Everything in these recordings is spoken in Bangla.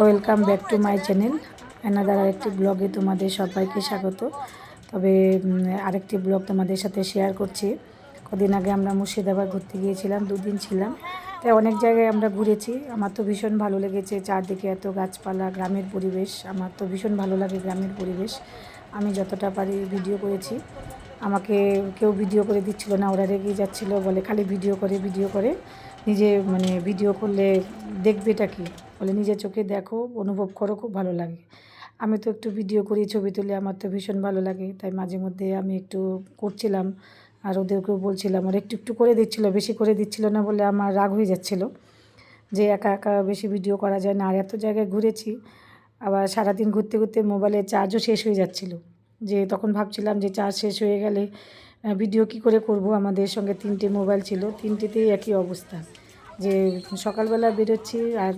Welcome back to my channel another আরেকটি ব্লগে তোমাদের সবাইকে স্বাগত। তবে আরেকটি ব্লগ তোমাদের সাথে শেয়ার করছি। কদিন আগে আমরা মুর্শিদাবাদ ঘুরতে গিয়েছিলাম, দুদিন ছিলাম। তাই অনেক জায়গায় আমরা ঘুরেছি। আমার তো ভীষণ ভালো লেগেছে চারদিকে এত গাছপালা, গ্রামের পরিবেশ। আমার তো ভীষণ ভালো লাগে গ্রামের পরিবেশ। আমি যতটা পারি ভিডিও করেছি। আমাকে কেউ ভিডিও করে দিচ্ছিল না, ওরা রেগেই যাচ্ছিল, বলে খালি ভিডিও করে ভিডিও করে। নিজে মানে ভিডিও করলে দেখবে এটা কি? বলে নিজের চোখে দেখো, অনুভব করো, খুব ভালো লাগে। আমি তো একটু ভিডিও করি, ছবি তুলে, আমার তো ভীষণ ভালো লাগে। তাই মাঝে মধ্যে আমি একটু করছিলাম, আর ওদেরকেও বলছিলাম, আর একটু একটু করে দিচ্ছিল, বেশি করে দিচ্ছিল না বলে আমার রাগ হয়ে যাচ্ছিল যে একা একা বেশি ভিডিও করা যায় না। আর এত জায়গায় ঘুরেছি, আবার সারাদিন ঘুরতে ঘুরতে মোবাইলের চার্জও শেষ হয়ে যাচ্ছিল। যে তখন ভাবছিলাম যে চার্জ শেষ হয়ে গেলে ভিডিও কি করে করব? আমাদের সঙ্গে তিনটে মোবাইল ছিল, তিনটেতেই একই অবস্থা। যে সকালবেলা বেরোচ্ছি আর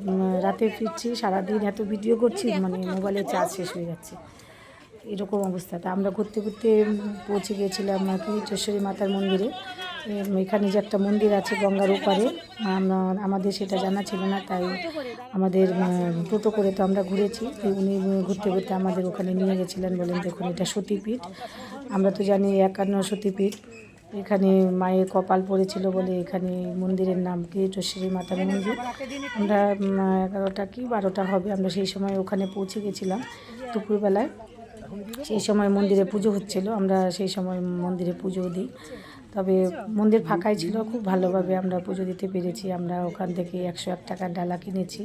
রাতে ফিরছি, সারাদিন এত ভিডিও করছি মানে মোবাইলের চার্জ শেষ হয়ে যাচ্ছে। এরকম অবস্থাটা আমরা ঘুরতে ঘুরতে পৌঁছে গিয়েছিলাম চশ্বরী মাতার মন্দিরে। এখানে যে একটা মন্দির আছে গঙ্গার ওপারে আমাদের সেটা জানা ছিল না, তাই আমাদের টোটো করে তো আমরা ঘুরেছি। উনি ঘুরতে ঘুরতে আমাদের ওখানে নিয়ে গেছিলেন বলেন, দেখুন, এটা সতীপীঠ। আমরা তো জানি একান্ন সতীপীঠ। এখানে মায়ের কপাল পড়েছিল বলে এখানে মন্দিরের নাম কি? চশ্বরী মাতার মন্দির। আমরা এগারোটা কি বারোটা হবে, আমরা সেই সময় ওখানে পৌঁছে গেছিলাম দুপুরবেলায়। সেই সময় মন্দিরে পুজো হচ্ছিল, আমরা সেই সময় মন্দিরে পুজো দিই। তবে মন্দির ফাঁকাই ছিল, খুব ভালোভাবে আমরা পুজো দিতে পেরেছি। আমরা ওখান থেকে একশো এক টাকার ডালা কিনেছি,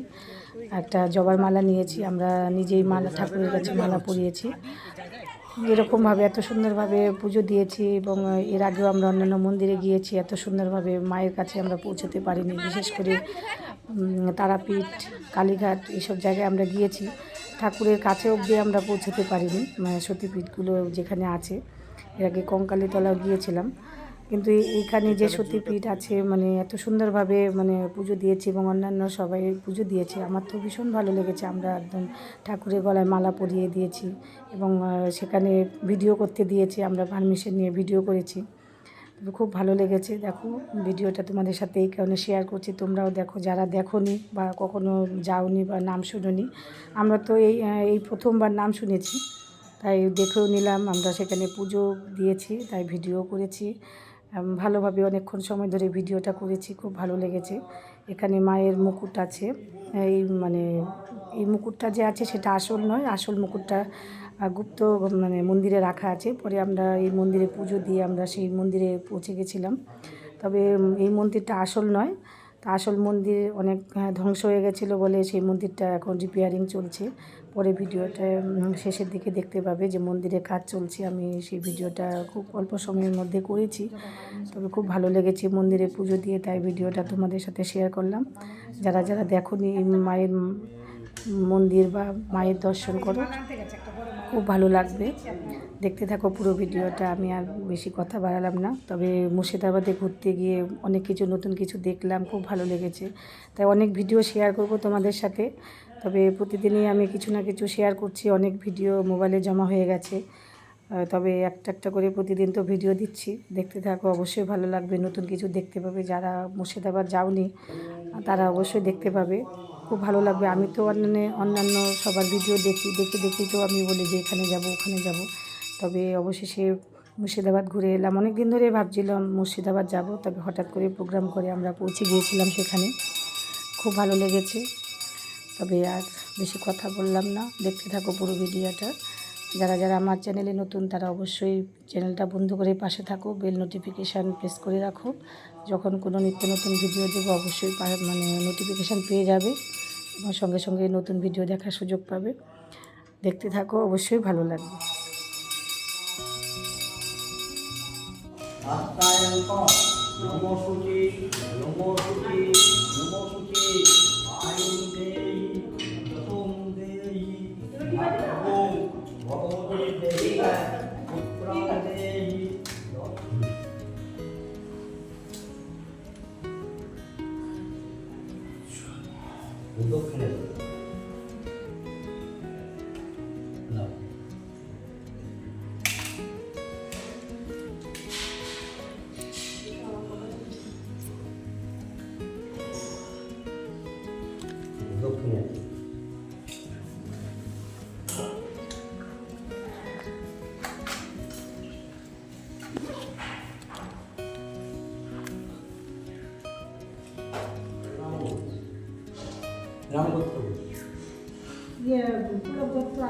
একটা জবার মালা নিয়েছি। আমরা নিজেই মালা, ঠাকুরের কাছে মালা পরিয়েছি। এরকমভাবে এত সুন্দরভাবে পুজো দিয়েছি এবং এর আগেও আমরা অন্যান্য মন্দিরে গিয়েছি, এত সুন্দরভাবে মায়ের কাছে আমরা পৌঁছতে পারিনি। বিশেষ করে তারাপীঠ, কালীঘাট এইসব জায়গায় আমরা গিয়েছি। ঠাকুরের কাছে অবধি আমরা পৌঁছতে পারিনি মানে সতীপীঠগুলো যেখানে আছে। এর আগে কঙ্কালীতলাও গিয়েছিলাম। কিন্তু এইখানে যে সতীপীঠ আছে মানে এত সুন্দরভাবে মানে পুজো দিয়েছে এবং অন্যান্য সবাই পুজো দিয়েছে, আমার তো ভীষণ ভালো লেগেছে। আমরা একদম ঠাকুরের গলায় মালা পরিয়ে দিয়েছি এবং সেখানে ভিডিও করতে দিয়েছে, আমরা পারমিশন নিয়ে ভিডিও করেছি। খুব ভালো লেগেছে। দেখো, ভিডিওটা তোমাদের সাথে এই কারণে শেয়ার করছি। তোমরাও দেখো, যারা দেখোনি বা কখনো যাওনি বা নাম শুনোনি, আমরা তো এই এই প্রথমবার নাম শুনেছি। তাই দেখেও নিলাম, আমরা সেখানে পুজো দিয়েছি, তাই ভিডিও করেছি। ভালোভাবে অনেকক্ষণ সময় ধরে ভিডিওটা করেছি, খুব ভালো লেগেছে। এখানে মায়ের মুকুট আছে। এই মানে এই মুকুটটা যে আছে সেটা আসল নয়, আসল মুকুটটা গুপ্ত মানে মন্দিরে রাখা আছে। পরে আমরা এই মন্দিরে পুজো দিয়ে আমরা সেই মন্দিরে পৌঁছে গেছিলাম। তবে এই মন্দিরটা আসল নয়। আসল মন্দির অনেক ধ্বংস হয়ে গেছিল বলে সেই মন্দিরটা এখন রিপেয়ারিং চলছে। পরে ভিডিওটা শেষের দিকে দেখতে পাবে যে মন্দিরে কাজ চলছে। আমি সেই ভিডিওটা খুব অল্প সময়ের মধ্যে করেছি। তবে খুব ভালো লেগেছে মন্দিরে পুজো দিয়ে, তাই ভিডিওটা তোমাদের সাথে শেয়ার করলাম। যারা যারা এই মায়ের মন্দির বা মায়ের দর্শন করো খুব ভালো লাগবে। দেখতে থাকো পুরো ভিডিওটা, আমি আর বেশি কথা বাড়ালাম না। তবে মুর্শিদাবাদে ঘুরতে গিয়ে অনেক কিছু, নতুন কিছু দেখলাম, খুব ভালো লেগেছে। তাই অনেক ভিডিও শেয়ার করব তোমাদের সাথে। তবে প্রতিদিনই আমি কিছু না কিছু শেয়ার করছি, অনেক ভিডিও মোবাইলে জমা হয়ে গেছে। তবে একটা একটা করে প্রতিদিন তো ভিডিও দিচ্ছি। দেখতে থাকো, অবশ্যই ভালো লাগবে। নতুন কিছু দেখতে পাবে। যারা মুর্শিদাবাদ যাওনি, তারা অবশ্যই দেখতে পাবে। খুব ভালো লাগবে। আমি তো অন্যান্য অন্যান্য সবার ভিডিও দেখি, দেখে, দেখি তো আমি বলি যে এখানে যাব, ওখানে যাব। তবে অবশেষে মুর্শিদাবাদ ঘুরে এলাম। অনেক দিন ধরে ভাবছিলাম মুর্শিদাবাদ যাব, তবে হঠাৎ করে প্রোগ্রাম করে আমরা পৌঁছে গিয়েছিলাম সেখানে। খুব ভালো লেগেছে। তবে আর বেশি কথা বললাম না। দেখতে থাকো পুরো ভিডিওটা যারা যারা আমার চ্যানেলে নতুন, তারা অবশ্যই চ্যানেলটা বন্ধ করে পাশে থাকো, বেল নোটিফিকেশান প্রেস করে রাখো। যখন কোনো নিত্য নতুন ভিডিও দেবো অবশ্যই মানে নোটিফিকেশান পেয়ে যাবে এবং সঙ্গে সঙ্গে নতুন ভিডিও দেখার সুযোগ পাবে। দেখতে থাকো, অবশ্যই ভালো লাগবে। দক্ষিণে না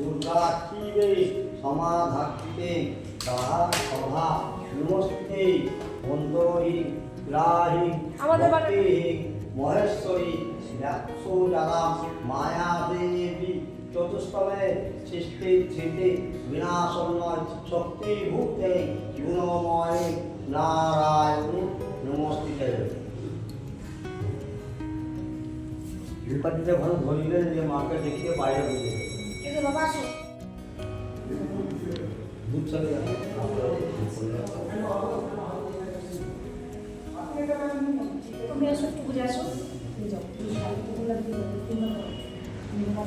করতে আলমারি ওই যে বাইরে আমার এটা দিয়েছে করমকে দিয়েছে হ্যাঁ কালী মর্দমা কালী গোপালিনী দুর্গা ক্ষীরে সমাধাত্রিতে তাহা সভা নমস্তে গ্রাহী আমাদের মহেশ্বরী মায়া দেবী সৃষ্টি ধৃতি শক্তি গুণময় নারায়ণ নমস্তে ভালো ধরিলেন যে মাকে দেখিয়ে বাইরে এটা বাবা আসো দুধ চলে যাবে তুমি আসো একটু ঘুরে আসো তুমি যাও তিনবার তিনবার তিনবার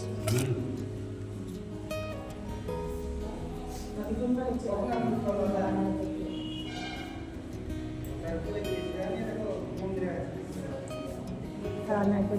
Tá, né? Foi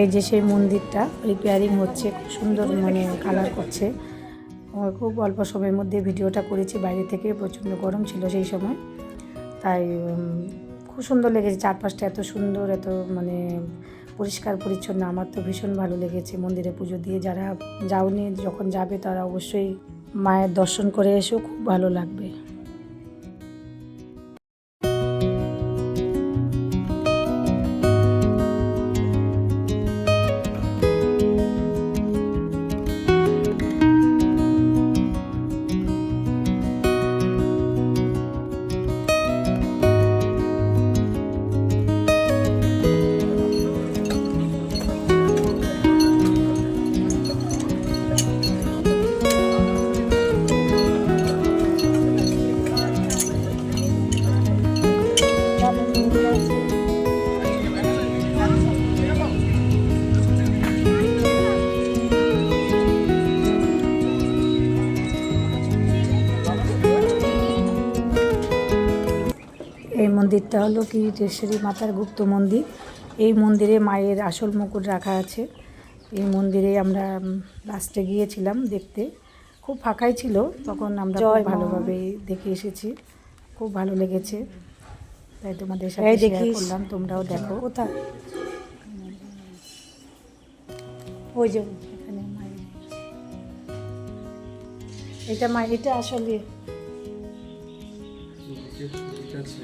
এই যে সেই মন্দিরটা রিপেয়ারিং হচ্ছে, খুব সুন্দর মানে কালার করছে। খুব অল্প সময়ের মধ্যে ভিডিওটা করেছি, বাইরে থেকে প্রচণ্ড গরম ছিল সেই সময়। তাই খুব সুন্দর লেগেছে, চারপাশটা এত সুন্দর, এত মানে পরিষ্কার পরিচ্ছন্ন, আমার তো ভীষণ ভালো লেগেছে মন্দিরে পুজো দিয়ে। যারা যাওনি, যখন যাবে তারা অবশ্যই মায়ের দর্শন করে এসেও খুব ভালো লাগবে। মন্দিরটা হলো কিরিটেশ্বরী মাতার গুপ্ত মন্দির। এই মন্দিরে মায়ের আসল মুকুট রাখা আছে। এই মন্দিরে আমরা লাস্টে গিয়েছিলাম দেখতে। খুব ফাঁকাই ছিল তখন আমরা ভালোভাবে দেখে এসেছি। খুব ভালো লেগেছে। তাই তোমাদের সাথে শেয়ার করলাম তোমরাও দেখো। কোথায়? ওই যে এখানে মায়ের। এটা মা এটা আসলে আছে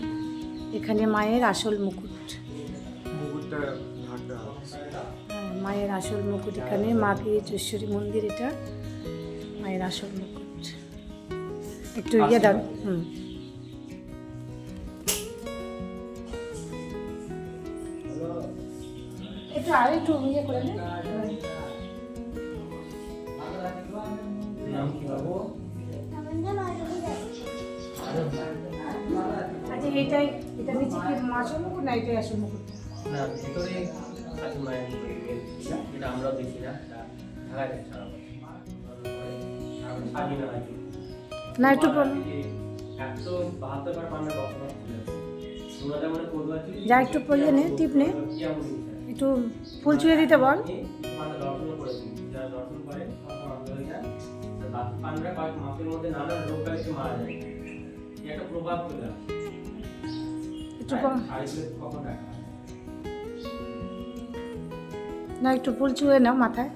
এখানে মায়ের আসল মুকুট। হ্যাঁ, মায়ের আসল মুকুট এখানে মা কিরিটেশ্বরী মন্দির এটা মায়ের আসল মুকুট। একটু ইয়ে দাও। হুম। একটু আর একটু ইয়ে করে নে। এটাই এটা নিচে কি আসল মুকুট না এটাই আসল মুকুট? না ভিতরে যেটা আমরাও দেখি না একটু। একশো বাহাত্তর বার যা একটু পরিয়ে নে টিপ নে? একটু ফুল চুয়ে দিতে বল। পান্ডা কয়েক মাসের মধ্যে নানান রোগ ব্যাধি মারা যায়। একটা প্রভাব চলে আসে একটু? না একটু ফুল চুয়ে নাও মাথায়